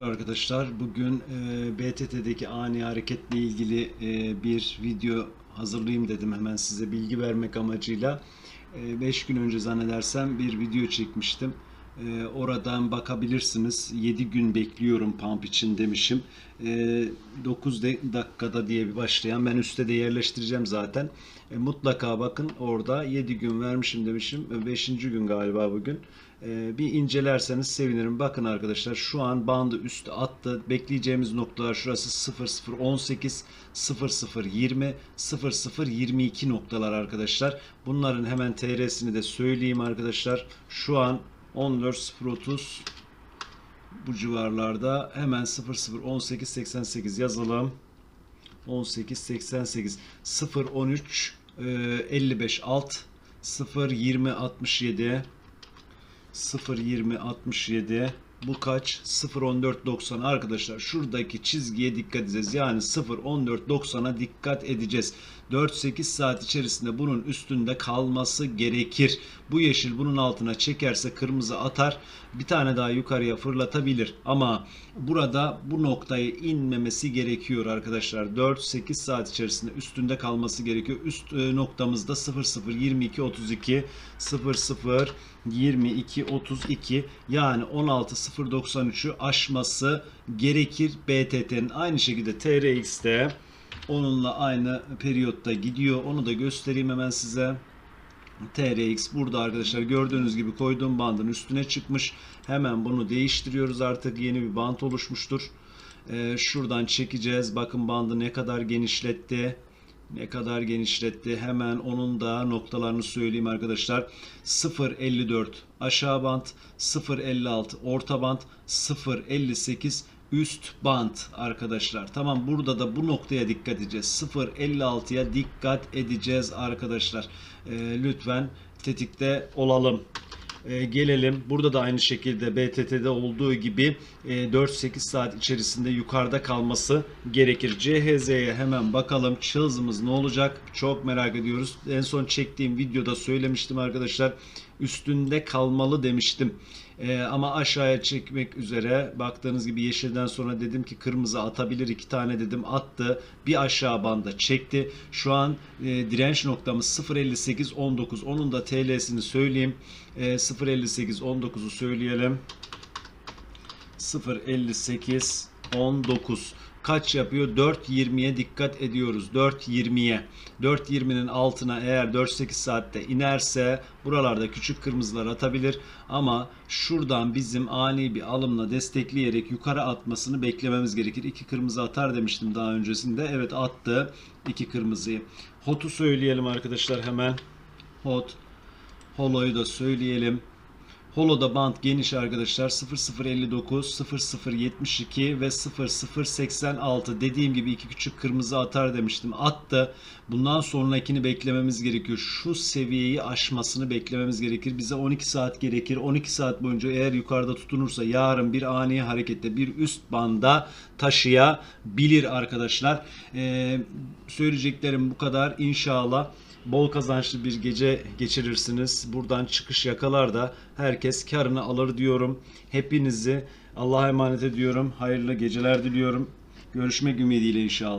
Arkadaşlar bugün e, BTT'deki ani hareketle ilgili e, bir video hazırlayayım dedim hemen size bilgi vermek amacıyla. 5 gün önce zannedersem bir video çekmiştim. E, oradan bakabilirsiniz. 7 gün bekliyorum pump için demişim. E, 9 de- dakikada diye bir başlayan ben üstte de yerleştireceğim zaten. E, mutlaka bakın orada 7 gün vermişim demişim. 5. gün galiba bugün. E, bir incelerseniz sevinirim. Bakın arkadaşlar şu an bandı üstü attı. Bekleyeceğimiz noktalar şurası 0018, 0020, 0022 noktalar arkadaşlar. Bunların hemen TR'sini de söyleyeyim arkadaşlar. Şu an 14.030 bu civarlarda. Hemen 001888 yazalım. 1888 013 e, 55 alt. 020 67 020 67 bu kaç? 01490 arkadaşlar şuradaki çizgiye dikkat edeceğiz. Yani 01490'a dikkat edeceğiz. 4-8 saat içerisinde bunun üstünde kalması gerekir. Bu yeşil bunun altına çekerse kırmızı atar. Bir tane daha yukarıya fırlatabilir. Ama burada bu noktaya inmemesi gerekiyor arkadaşlar. 4-8 saat içerisinde üstünde kalması gerekiyor. Üst e, noktamızda 00 22 32 00 22 32 yani 16093'ü aşması gerekir BTT'nin. Aynı şekilde TRX'te onunla aynı periyotta gidiyor. Onu da göstereyim hemen size. TRX burada arkadaşlar gördüğünüz gibi koyduğum bandın üstüne çıkmış. Hemen bunu değiştiriyoruz artık yeni bir band oluşmuştur. Ee, şuradan çekeceğiz. Bakın bandı ne kadar genişletti. Ne kadar genişletti. Hemen onun da noktalarını söyleyeyim arkadaşlar. 0.54 aşağı band, 0.56 orta band, 0.58 üst band arkadaşlar. Tamam burada da bu noktaya dikkat edeceğiz. 0.56'ya dikkat edeceğiz arkadaşlar. Ee, lütfen tetikte olalım. Ee, gelelim. Burada da aynı şekilde BTT'de olduğu gibi e, 4-8 saat içerisinde yukarıda kalması gerekir. CHZ'ye hemen bakalım. Çığızımız ne olacak? Çok merak ediyoruz. En son çektiğim videoda söylemiştim arkadaşlar. Üstünde kalmalı demiştim. Ee, ama aşağıya çekmek üzere baktığınız gibi yeşilden sonra dedim ki kırmızı atabilir iki tane dedim attı. Bir aşağı banda çekti. Şu an e, direnç noktamız 0.58 19 onun da TL'sini söyleyeyim. E, 0.58 19'u söyleyelim. 0.58 19 kaç yapıyor? 4.20'ye dikkat ediyoruz. 4.20'ye. 4.20'nin altına eğer 4-8 saatte inerse buralarda küçük kırmızılar atabilir. Ama şuradan bizim ani bir alımla destekleyerek yukarı atmasını beklememiz gerekir. 2 kırmızı atar demiştim daha öncesinde. Evet attı 2 kırmızıyı. Hot'u söyleyelim arkadaşlar hemen. Hot. Holo'yu da söyleyelim. Holo'da band geniş arkadaşlar 0059, 0072 ve 0086 dediğim gibi iki küçük kırmızı atar demiştim. Attı. Bundan sonrakini beklememiz gerekiyor. Şu seviyeyi aşmasını beklememiz gerekir. Bize 12 saat gerekir. 12 saat boyunca eğer yukarıda tutunursa yarın bir ani harekette bir üst banda taşıyabilir arkadaşlar. Ee, söyleyeceklerim bu kadar. İnşallah bol kazançlı bir gece geçirirsiniz. Buradan çıkış yakalar da herkes karını alır diyorum. Hepinizi Allah'a emanet ediyorum. Hayırlı geceler diliyorum. Görüşmek ümidiyle inşallah.